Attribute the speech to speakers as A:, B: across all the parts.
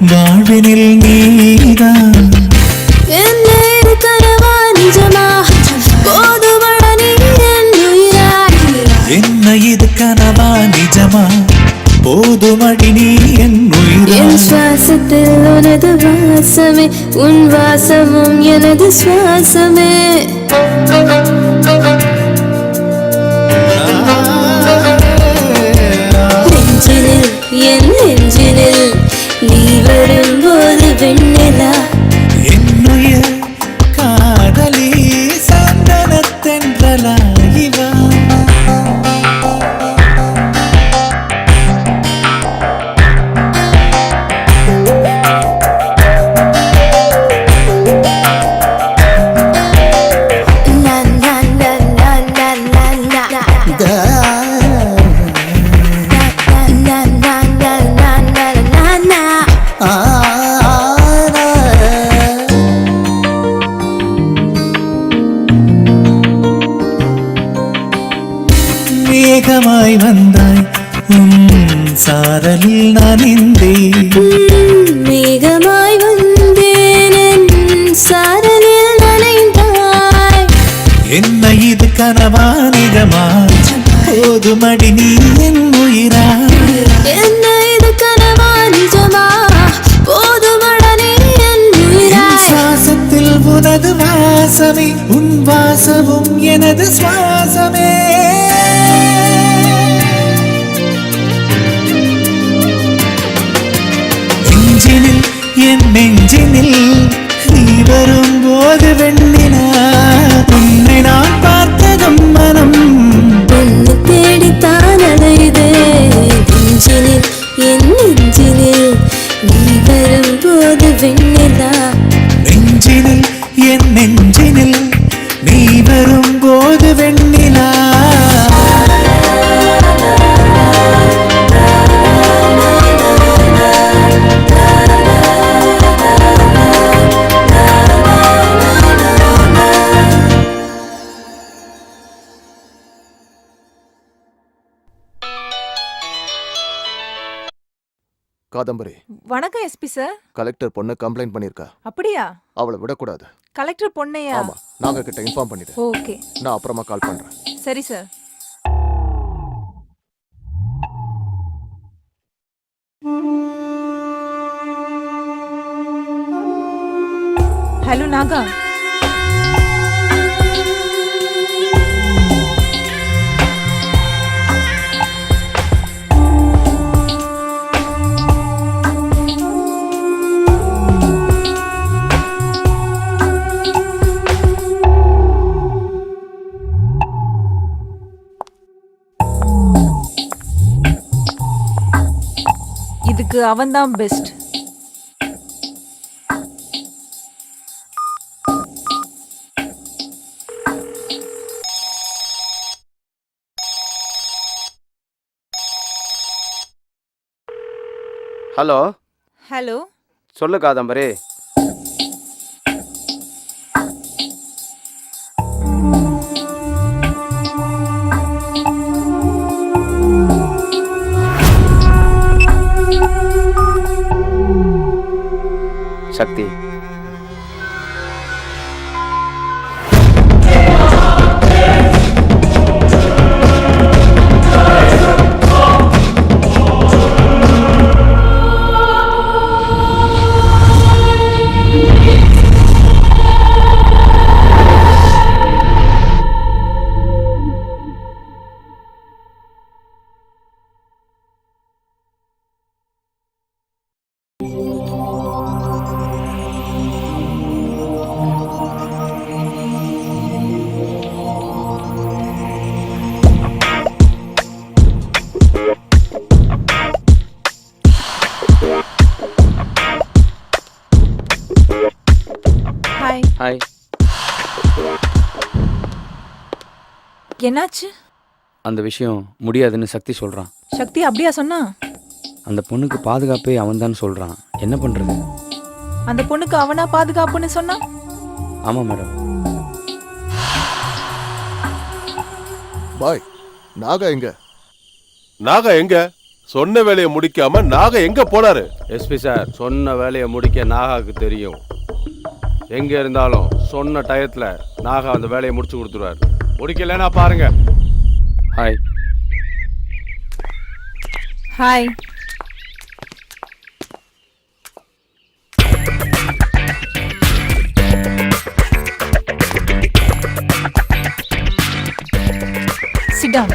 A: வாழ்வினில் நீதான். என்ன இது கனவா நிஜமா? போதுமடி நீ என் உயிரா
B: சுவாசத்தில் உனது வாசமே உன் வாசமும் எனது சுவாசமே. You.
A: மேகமாய் வந்தாய். உன் சாரலில் நனைந்தேன்
B: ம், மேகமாய் வந்தேன் சாரலில் நனைந்தாய்
A: என்ன இது கனவா நிஜமா போதுமடி நீ என் உயிரா?
B: என்ன இது கனவா நிஜமா? போதுமடா நீ என் உயிராய்
A: சுவாசத்தில் உனது வாசமே உன் வாசமும் எனது சுவாசமே. நெஞ்சினில் நீ வரும்போது வெண்ணி
C: காதம்பரி.
D: வணக்கம் எஸ்பி சார்.
C: கலெக்டர் பொண்ணு கம்ப்ளைண்ட் பண்ணிருக்கா
D: அப்படியா?
C: அவளை விடக்கூடாது.
D: கலெக்டர் பொண்ணையா?
C: ஆமா நாங்க கிட்ட இன்ஃபார்ம் பண்ணிடு.
D: ஓகே.
C: நான் அப்புறமா கால் பண்றேன்.
D: சரி சார். ஹலோ நாகா. இதுக்கு அவன்தான் பெஸ்ட்
E: ஹலோ
D: ஹலோ
E: சொல்லு காதம்பரி.
D: என்னாச்சு?
E: அந்த விஷயம் முடியாதுன்னு சக்தி சொல்கிறான்
D: சக்தி அப்படியா சொன்னா?
E: அந்த பொண்ணுக்கு பாதுகாப்பே அவன்தான் சொல்கிறான் என்ன பண்ணுறது
D: அந்த பொண்ணுக்கு அவனா பாதுகாப்புன்னு சொன்னா?
E: ஆமாம் மேடம்.
C: பாய் நாகா எங்க?
F: நாகா எங்க? சொன்ன வேலையை முடிக்காம நாக எங்க போனாரு?
G: எஸ்பி சார் சொன்ன வேலையை முடிக்க நாகாவுக்கு தெரியும். எங்கே இருந்தாலும் சொன்ன டயத்தில் நாகா அந்த வேலையை முடிச்சு கொடுத்துருவார். முடிக்கலைன்னா பாருங்க.
E: ஹாய்
D: ஹாய் சிட் டவுன்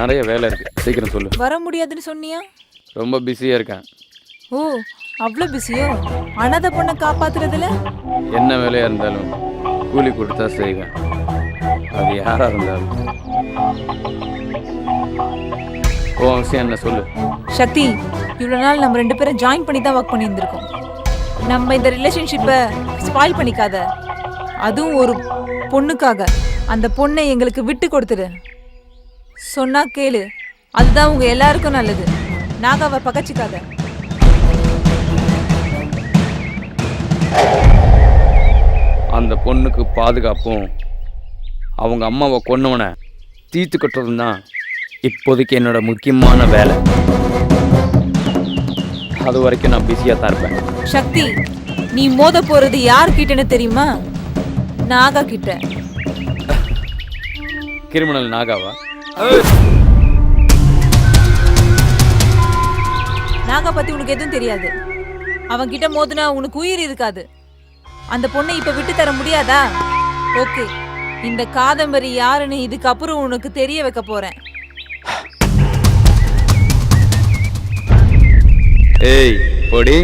E: நிறைய வேலை இருக்கு. சீக்கிரம் சொல்லு.
D: வர முடியாதுன்னு சொன்னியா?
E: ரொம்ப பிஸியாக இருக்கேன்.
D: ஓ. அவ்வளோ பிஸியோ? அனாதை பொண்ணை காப்பாத்துறதுல?
E: என்ன வேலையாக இருந்தாலும் கூலி கொடுத்தா செய்வேன். அது யாராக இருந்தாலும். ஓ அவசியம் என்ன சொல்லு?
D: சக்தி இவ்வளோ நாள் நம்ம ரெண்டு பேரும் ஜாயின் பண்ணி தான் ஒர்க் பண்ணியிருந்திருக்கோம். நம்ம இந்த ரிலேஷன்ஷிப்பை ஸ்பாயில் பண்ணிக்காத. அதுவும் ஒரு பொண்ணுக்காக. அந்த பொண்ணை எங்களுக்கு விட்டு கொடுத்துடு சொன்னா கேளு. அதுதான் உங்க எல்லாருக்கும் நல்லது. நாகாவை பகச்சிக்காத.
E: அந்த பொண்ணுக்கு பாதுகாப்பும் அவங்க அம்மாவை கொன்னவனை தீர்த்து கட்டுறதும் தான் இப்போதைக்கு என்னோட முக்கியமான வேலை. அது வரைக்கும் நான் பிஸியாக தான் இருப்பேன்.
D: சக்தி நீ மோத போறது யார்கிட்டன்னு தெரியுமா? நாகா கிட்ட.
E: கிரிமினல் நாகாவா?
D: நாகா பத்தி உனக்கு எதுவும் தெரியாது. அவன் கிட்ட மோதுனா உனக்கு உயிர் இருக்காது. அந்த பொண்ணை இப்ப விட்டு தர முடியாதா? ஓகே. இந்த காதம்பரி யாருன்னு இதுக்கப்புறம் உனக்கு தெரிய வைக்க போறேன்.
E: ஏய் பொடி.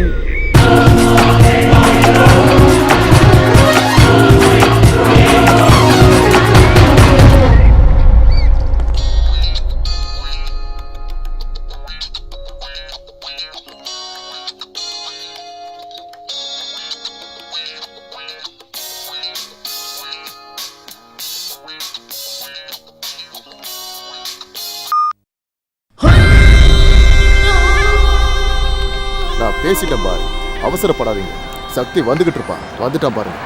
C: பேசிட்டேன் பாரு. அவசரப்படாதீங்க. சக்தி வந்துகிட்டு இருப்பான் வந்துட்டான் பாருங்க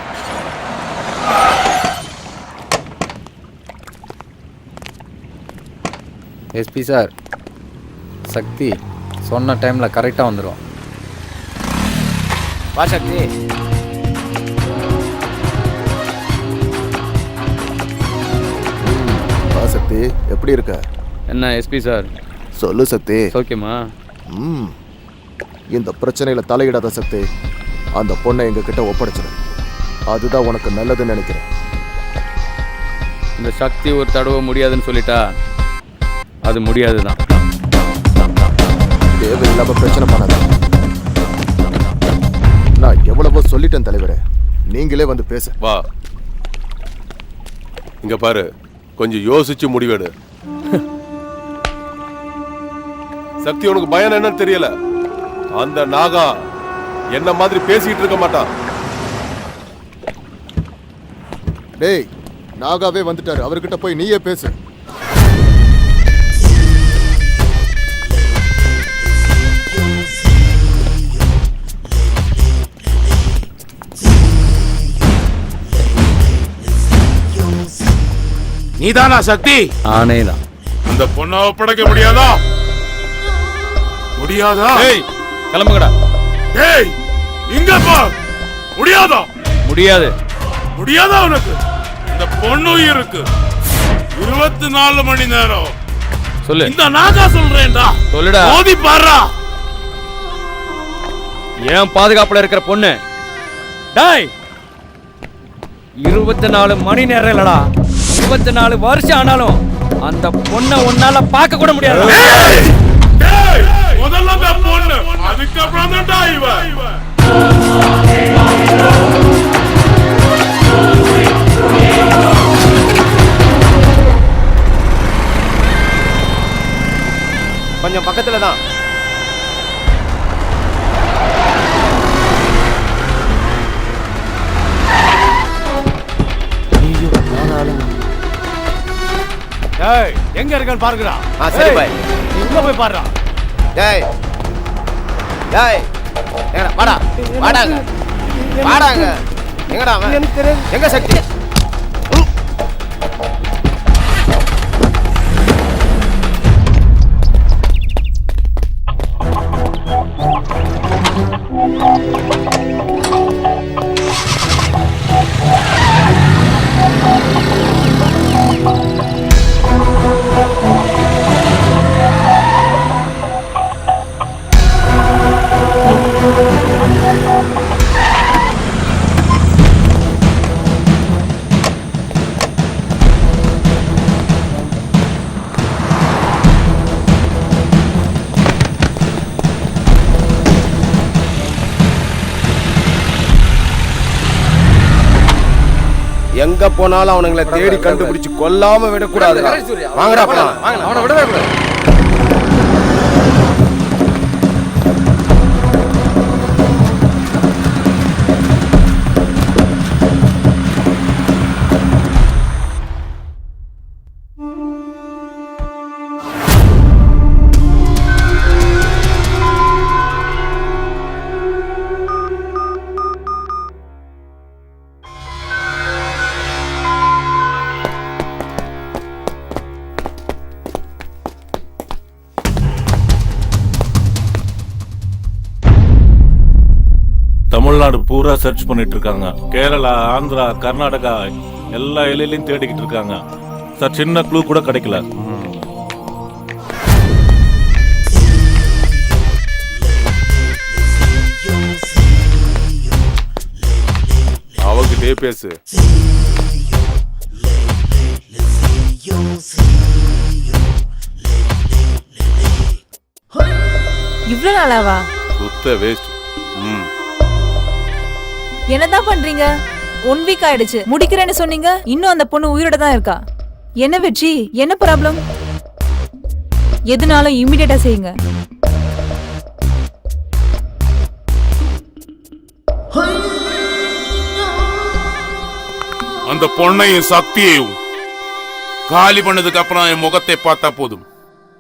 H: எஸ்பி சார் சக்தி சொன்ன டைமில் கரெக்டாக வந்துடும்
G: வா சக்தி.
C: வா சக்தி. எப்படி இருக்க?
E: என்ன எஸ்பி சார்?
C: சொல்லு சக்தி.
E: ஓகேம்மா
C: ம். இந்த பிரச்சனையில தலையிடாத சக்தி அந்த பொண்ணை எங்க கிட்ட ஒப்படைச்சிடு அதுதான் உனக்கு நல்லதுன்னு நினைக்கிறேன்.
E: இந்த சக்தி ஒரு தடவை முடியாதுன்னு சொல்லிட்டா அது முடியாது தான்
C: தேவையில்லாம பிரச்சனை பண்ணாத. நான் எவ்வளவோ சொல்லிட்டேன் தலைவரே. நீங்களே வந்து பேச.
F: வா. இங்க பாரு கொஞ்சம் யோசிச்சு முடிவெடு. சக்தி உனக்கு பயம் என்னன்னு தெரியல. அந்த நாகா என்ன மாதிரி பேசிக்கிட்டு இருக்க மாட்டான்
C: டேய் நாகாவே வந்துட்டாரு. அவர்கிட்ட போய் நீயே பேசு.
I: நீதானா சக்தி?
E: ஆனே தான்
I: அந்த பொண்ணை ஒப்படைக்க முடியாதா? முடியாதா?
E: ஏய் கிளம்புங்கடா.
I: ஏய் இங்க பா முடியாதா?
E: முடியாது.
I: முடியாதா உனக்கு? இந்த பொண்ணு இருக்கு இருபத்தி நாலு மணி நேரம்.
E: சொல்லு.
I: இந்த நாகா சொல்றேன்டா.
E: சொல்லுடா.
I: மோதி பாடுறா
E: ஏன் பாதுகாப்புல இருக்கிற பொண்ணு? டாய்! இருபத்தி நாலு மணி நேரம் இல்லடா. இருபத்தி நாலு வருஷம் ஆனாலும் அந்த பொண்ணை உன்னால பார்க்க கூட முடியாது!
I: முதல்ல பொண்ணு அதுக்கப்புறம் தான்டா இவ
G: கொஞ்சம் பக்கத்தில் தான். டேய் எங்க இருக்கன்னு பாருங்கடா.
J: ஆ, சரி, பாய்.
G: நீ உள்ள போய் பாருடா.
J: டேய் டேய் எங்கடா வாடா வாடாங்க வாடாங்க. எங்கடா எங்க சக்தி? எங்க போனாலும் அவனுங்களை தேடி கண்டுபிடிச்சு கொல்லாம விடக்கூடாது வாங்கடா போலாம்.
H: அவனை விடவே கூடாது
K: பூரா சர்ச் பண்ணிட்டு இருக்காங்க கேரளா ஆந்திரா கர்நாடகா எல்லா இலையிலையும் தேடிக்கிட்டு இருக்காங்க. சார் சின்ன க்ளூ கூட கிடைக்கல.
F: அவகிட்டே பேசு.
D: இவ்வளவு நாளாவா?
F: சுத்த வேஸ்ட் ம்.
D: என்னதான் பண்றீங்க? ஒன் வீக் ஆயிடுச்சு. முடிக்கிறேன்னு சொன்னீங்க. இன்னும் அந்த பொண்ணு உயிரோட தான் இருக்கா? என்ன வெற்றி? என்ன ப்ராப்ளம் எதுனாலும் இமிடியேட்டா செய்யுங்க.
I: அந்த பொண்ணையும் சக்தியையும் காலி பண்ணதுக்கு அப்புறம் என் முகத்தை பார்த்தா போதும்.